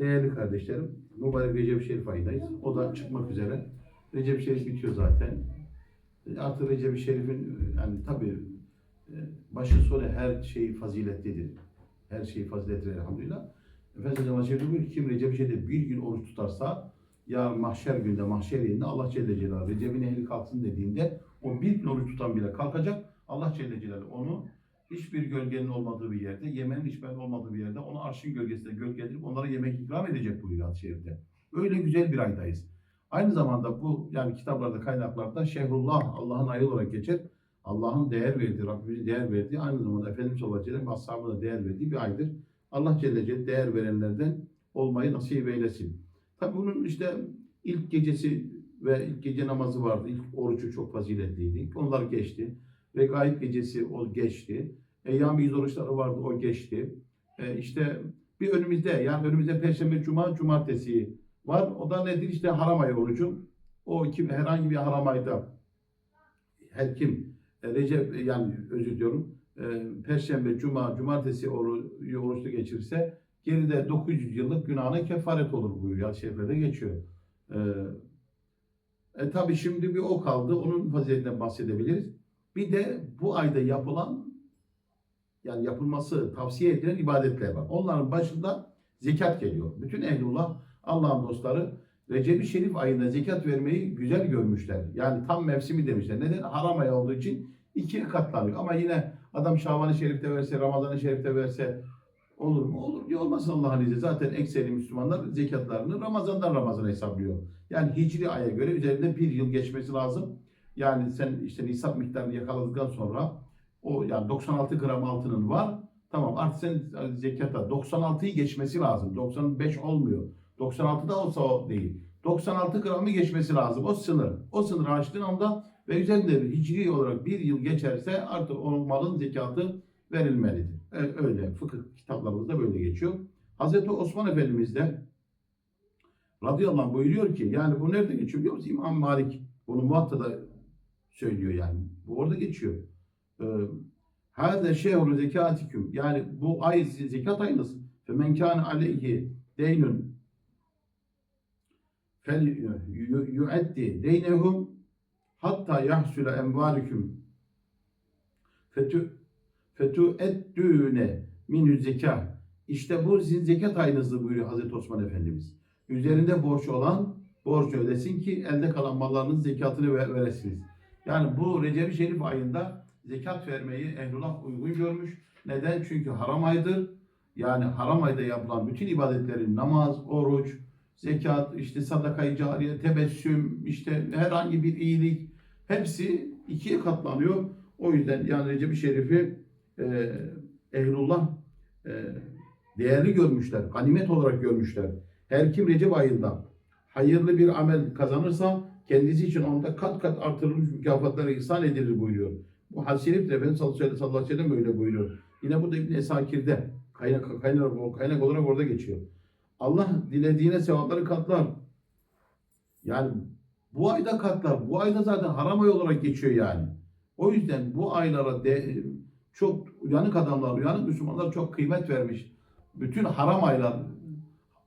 Değerli kardeşlerim, mübarek Recep Şerif ayındayız. O da çıkmak üzere. Recep Şerif bitiyor zaten. Artık Recep Şerif'in yani tabii e, başı sonu her şey faziletlidir. Her şey faziletlidir elhamdülillah. Efendimiz Aleyhisselam buyuruyor ki kim Recep Şerif'te bir gün oruç tutarsa ya mahşer günde mahşer yerinde Allah Celle Celaluhu Recep'in ehli kalksın dediğinde o bir gün oruç tutan bile kalkacak. Allah Celle Celaluhu onu hiçbir gölgenin olmadığı bir yerde, yemenin içmenin olmadığı bir yerde onu arşın gölgesinde gölgelendirip onlara yemek ikram edecek buyuruyor hadis-i şerifte. Öyle güzel bir aydayız. Aynı zamanda bu yani kitaplarda, kaynaklarda Şehrullah, Allah'ın ayı olarak geçer. Allah'ın değer verdiği, Rabbimizin değer verdiği, aynı zamanda Efendimiz sallallahu aleyhi ve ashabına değer verdiği bir aydır. Allah Celle Celle değer verenlerden olmayı nasip eylesin. Tabi bunun işte ilk gecesi ve ilk gece namazı vardı. İlk orucu çok faziletliydi. Onlar geçti. Regaib gecesi o geçti. Eyyam-ı İz vardı o geçti. E, işte bir önümüzde yani önümüzde Perşembe, Cuma, Cumartesi var. O da nedir? İşte haram ayı orucu. O kim herhangi bir haram ayda her kim e, Recep e, yani özür diliyorum e, Perşembe, Cuma, Cumartesi oru, oruçlu geçirirse geride 900 yıllık günahına kefaret olur buyuruyor. Şeriflerde geçiyor. E, e, tabi şimdi bir o kaldı. Onun faziletinden bahsedebiliriz. Bir de bu ayda yapılan yani yapılması tavsiye edilen ibadetler var. Onların başında zekat geliyor. Bütün ehlullah Allah'ın dostları Recep-i Şerif ayında zekat vermeyi güzel görmüşler. Yani tam mevsimi demişler. Neden? Haram ay olduğu için ikiye katlanıyor. Ama yine adam Şaban-ı Şerif'te verse, Ramazan-ı Şerif'te verse olur mu? Olur. Niye olmasın Allah'ın izniyle? Zaten ekseri Müslümanlar zekatlarını Ramazan'dan Ramazan'a hesaplıyor. Yani hicri aya göre üzerinde bir yıl geçmesi lazım. Yani sen işte nisap miktarını yakaladıktan sonra o yani 96 gram altının var. Tamam artık sen zekata 96'yı geçmesi lazım. 95 olmuyor. 96 da olsa o değil. 96 gramı geçmesi lazım. O sınır. O sınır aştığın anda ve üzerinde hicri olarak bir yıl geçerse artık o malın zekatı verilmelidir. E, Öyle fıkıh kitaplarımızda böyle geçiyor. Hazreti Osman Efendimiz de radıyallahu anh buyuruyor ki yani bu nerede geçiyor biliyor musun? İmam Malik bunu Muatta'da söylüyor yani. Bu orada geçiyor. Hâze şehru zekatiküm. Yani bu ay zekat ayınız. Fe men kâne aleyhi deynun fel yu'eddi deynehum hatta yahsule envalüküm fetü fetü ettüne minü zekâh. İşte bu sizin zekat ayınızdır buyuruyor Hazreti Osman Efendimiz. Üzerinde borç olan borç ödesin ki elde kalan mallarınızın zekatını ver- veresiniz. Yani bu Recep-i Şerif ayında zekat vermeyi ehlullah uygun görmüş. Neden? Çünkü haram aydır. Yani haram ayda yapılan bütün ibadetlerin namaz, oruç, zekat, işte sadaka-i cariye, tebessüm, işte herhangi bir iyilik hepsi ikiye katlanıyor. O yüzden yani Recep-i Şerif'i e, ehlullah e, değerli görmüşler, ganimet olarak görmüşler. Her kim Recep ayında hayırlı bir amel kazanırsa kendisi için onda kat kat artırılmış mükafatları ihsan edilir buyuruyor. Bu hadis-i şerif de Efendimiz sallallahu aleyhi ve sellem öyle buyuruyor. Yine burada İbn Esakir'de kaynak, kaynak, kaynak olarak orada geçiyor. Allah dilediğine sevapları katlar. Yani bu ayda katlar. Bu ayda zaten haram ay olarak geçiyor yani. O yüzden bu aylara de, çok uyanık adamlar, uyanık Müslümanlar çok kıymet vermiş. Bütün haram aylar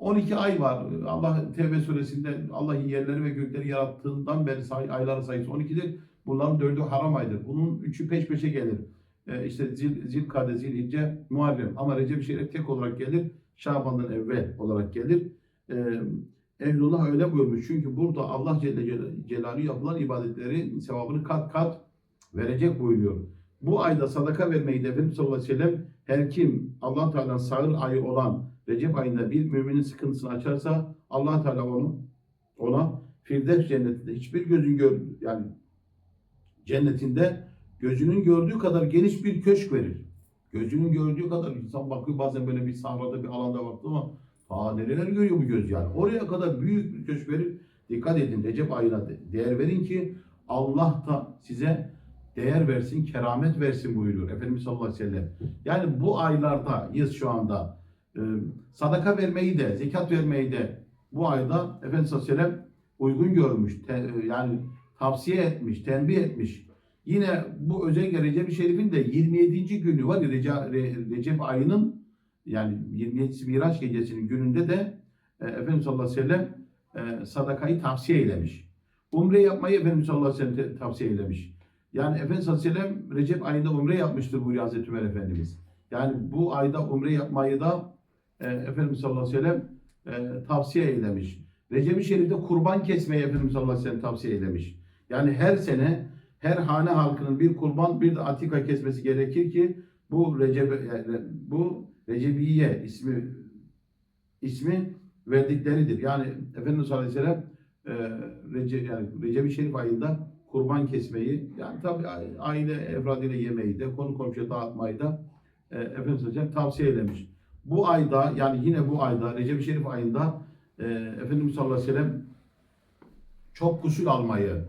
12 ay var. Allah Tevbe suresinde Allah yerleri ve gökleri yarattığından beri say, ayların sayısı 12'dir. Bunların dördü haram aydır. Bunun üçü peş peşe gelir. Ee, işte Zil, Zilkade, Zilhicce, Muharrem. Ama Recep-i Şerif tek olarak gelir. Şaban'dan evvel olarak gelir. Ee, Ehlullah öyle buyurmuş. Çünkü burada Allah Celle Cel- Celaluhu yapılan ibadetlerin sevabını kat kat verecek buyuruyor. Bu ayda sadaka vermeyi de Efendimiz sallallahu aleyhi ve sellem her kim allah Teala'nın sağır ayı olan Recep ayında bir müminin sıkıntısını açarsa allah Teala onu ona Firdevs cennetinde hiçbir gözün gör yani cennetinde gözünün gördüğü kadar geniş bir köşk verir. Gözünün gördüğü kadar insan bakıyor bazen böyle bir sahrada bir alanda baktı ama aa nereler görüyor bu göz yani. Oraya kadar büyük bir köşk verir. Dikkat edin Recep ayına de- değer verin ki Allah da size değer versin, keramet versin buyuruyor Efendimiz sallallahu aleyhi ve sellem. Yani bu aylardayız şu anda. Sadaka vermeyi de, zekat vermeyi de bu ayda Efendimiz sallallahu aleyhi ve sellem uygun görmüş. yani tavsiye etmiş, tembih etmiş. Yine bu özellikle Recep-i Şerif'in de 27. günü var ya Recep, Re- Recep ayının yani 27. Miraç gecesinin gününde de Efendimiz sallallahu aleyhi ve sellem sadakayı tavsiye eylemiş. Umre yapmayı Efendimiz sallallahu aleyhi ve sellem tavsiye eylemiş. Yani Efendimiz sallallahu aleyhi ve sellem Recep ayında umre yapmıştır buyuruyor Hazreti Ömer Efendimiz. Yani bu ayda umre yapmayı da e, Efendimiz sallallahu aleyhi ve sellem e, tavsiye eylemiş. Recep-i Şerif'te kurban kesmeyi Efendimiz sallallahu aleyhi ve sellem tavsiye eylemiş. Yani her sene her hane halkının bir kurban bir de atika kesmesi gerekir ki bu Recep yani bu Recebiye ismi ismi verdikleridir. Yani Efendimiz sallallahu aleyhi ve sellem e, Recep, yani Recep-i Şerif ayında kurban kesmeyi yani tabi aile efradıyla yemeyi de konu komşuya dağıtmayı da e, Efendimiz sellem tavsiye eylemiş. Bu ayda yani yine bu ayda Recep-i Şerif ayında e, Efendimiz sallallahu aleyhi ve sellem çok gusül almayı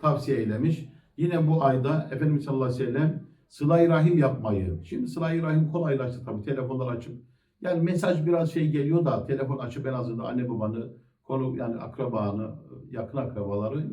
tavsiye eylemiş. Yine bu ayda Efendimiz sallallahu aleyhi ve sellem sıla-i rahim yapmayı. Şimdi sıla-i rahim kolaylaştı tabii telefonlar açıp. Yani mesaj biraz şey geliyor da telefon açıp en azından anne babanı, konu yani akrabanı, yakın akrabaları,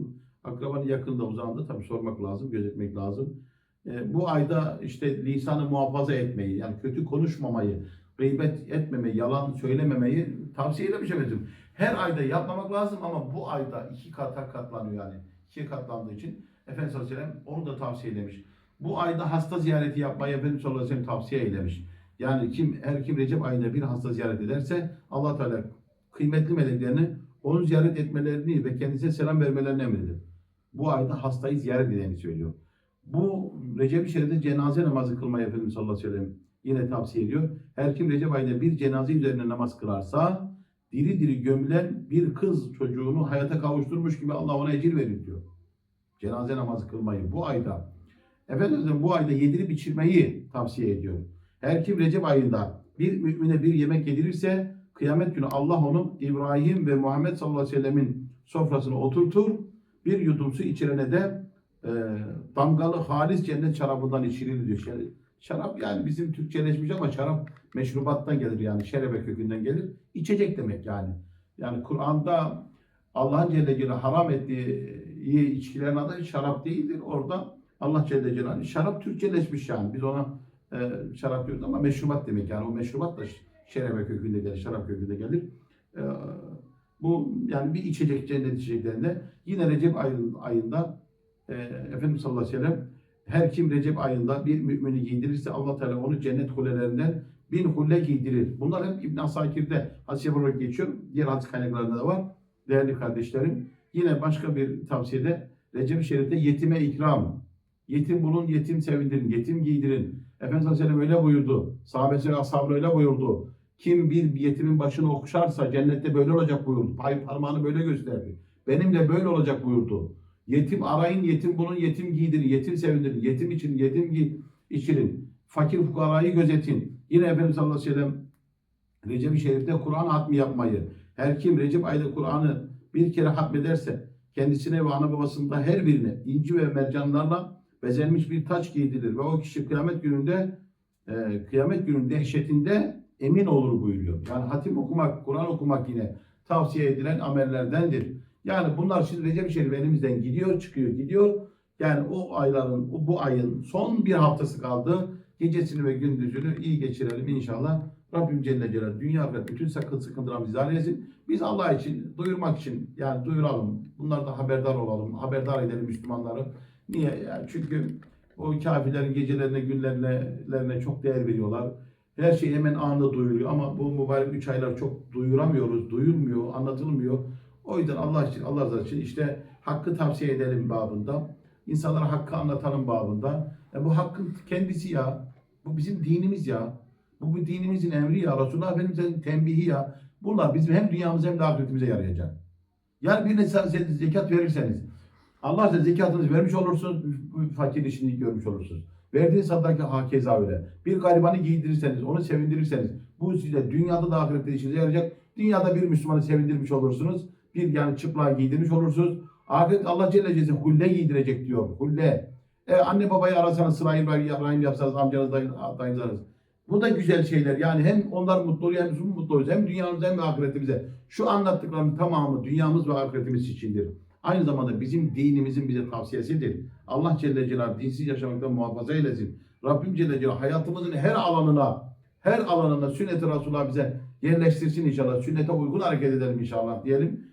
akrabanın yakında uzağında tabii sormak lazım, gözetmek lazım. E, bu ayda işte lisanı muhafaza etmeyi, yani kötü konuşmamayı, gıybet etmemeyi, yalan söylememeyi tavsiye efendim. Her ayda yapmamak lazım ama bu ayda iki kata katlanıyor yani. İkiye katlandığı için Efendimiz sallallahu onu da tavsiye etmiş. Bu ayda hasta ziyareti yapmayı Efendimiz sallallahu aleyhi ve sellem tavsiye eylemiş. Yani kim her kim Recep ayında bir hasta ziyaret ederse Allah Teala kıymetli meleklerini onu ziyaret etmelerini ve kendisine selam vermelerini emreder. Bu ayda hastayı ziyaret edeni söylüyor. Bu Recep-i Şerif'te cenaze namazı kılmayı Efendimiz sallallahu aleyhi ve sellem yine tavsiye ediyor. Her kim Recep ayında bir cenaze üzerine namaz kılarsa diri diri gömülen bir kız çocuğunu hayata kavuşturmuş gibi Allah ona ecir verir diyor. Cenaze namazı kılmayı bu ayda. Efendimiz bu ayda yedirip içirmeyi tavsiye ediyor. Her kim Recep ayında bir mümine bir yemek yedirirse kıyamet günü Allah onu İbrahim ve Muhammed sallallahu aleyhi ve sellemin sofrasına oturtur. Bir yudum su içirene de e, damgalı halis cennet şarabından içilir diyor. Şarap yani bizim Türkçeleşmiş ama şarap meşrubattan gelir yani şerebe kökünden gelir. İçecek demek yani. Yani Kur'an'da Allah'ın Celle Celaluhu haram ettiği içkilerin adı şarap değildir. Orada Allah Celle Celaluhu şarap Türkçeleşmiş yani. Biz ona e, şarap diyoruz ama meşrubat demek yani. O meşrubat da şerebe kökünde gelir, şarap kökünde gelir. E, bu yani bir içecek cennet içeceklerinde yine Recep ayın, ayında e, Efendimiz sallallahu aleyhi ve sellem her kim Recep ayında bir mümini giydirirse Allah Teala onu cennet kulelerinden bin hulle giydirir. Bunlar hep İbn Asakir'de hadis olarak geçiyor. Diğer hadis kaynaklarında da var. Değerli kardeşlerim. Yine başka bir tavsiyede Recep-i Şerif'te yetime ikram. Yetim bulun, yetim sevindirin, yetim giydirin. Efendimiz Aleyhisselam öyle buyurdu. Sahabesi ashabı öyle buyurdu. Kim bir yetimin başını okşarsa cennette böyle olacak buyurdu. Parmağını böyle gösterdi. Benimle böyle olacak buyurdu. Yetim arayın, yetim bulun, yetim giydirin, yetim sevindirin, yetim için, yetim gi içirin. Fakir fukarayı gözetin. Yine Efendimiz sallallahu aleyhi ve sellem Recep-i Şerif'te Kur'an hatmi yapmayı. Her kim Recep ayda Kur'an'ı bir kere hatmederse kendisine ve ana babasında her birine inci ve mercanlarla bezenmiş bir taç giydirir ve o kişi kıyamet gününde e, kıyamet günün dehşetinde emin olur buyuruyor. Yani hatim okumak, Kur'an okumak yine tavsiye edilen amellerdendir. Yani bunlar şimdi Recep-i Şerif elimizden gidiyor, çıkıyor, gidiyor. Yani o ayların, bu ayın son bir haftası kaldı. Gecesini ve gündüzünü iyi geçirelim inşallah. Rabbim Celle Celaluhu dünya ve bütün sakın sıkıntılarımızı izale etsin. Biz Allah için, duyurmak için yani duyuralım. Bunlardan haberdar olalım, haberdar edelim Müslümanları. Niye? Yani çünkü o kafirlerin gecelerine, günlerine çok değer veriyorlar. Her şey hemen anında duyuluyor ama bu mübarek üç aylar çok duyuramıyoruz, duyulmuyor, anlatılmıyor. O yüzden Allah için, Allah rızası için işte hakkı tavsiye edelim babında. İnsanlara hakkı anlatalım babında. E bu hakkın kendisi ya. Bu bizim dinimiz ya. Bu, bu dinimizin emri ya. Resulullah Efendimiz'in tembihi ya. Bunlar bizim hem dünyamıza hem de ahiretimize yarayacak. Yani birine zekat verirseniz Allah size zekatınızı vermiş olursunuz, fakir işini görmüş olursunuz. Verdiğiniz sadaka hakeza öyle. Bir garibanı giydirirseniz, onu sevindirirseniz bu size dünyada da ahirette işinize yarayacak. Dünyada bir Müslümanı sevindirmiş olursunuz. Bir yani çıplağı giydirmiş olursunuz. Ahiret Allah Celle Celle hulle giydirecek diyor. Hulle. E, anne babayı arasanız sırayı rahim yapsanız amcanız dayı- dayınızlarınız. Bu da güzel şeyler. Yani hem onlar mutlu oluyor hem biz mutlu oluyoruz. Hem dünyamıza hem ahiretimize. Şu anlattıklarımın tamamı dünyamız ve ahiretimiz içindir. Aynı zamanda bizim dinimizin bize tavsiyesidir. Allah Celle Celaluhu dinsiz yaşamaktan muhafaza eylesin. Rabbim Celle Celaluhu hayatımızın her alanına, her alanına sünnet-i Resulullah bize yerleştirsin inşallah. Sünnete uygun hareket edelim inşallah diyelim.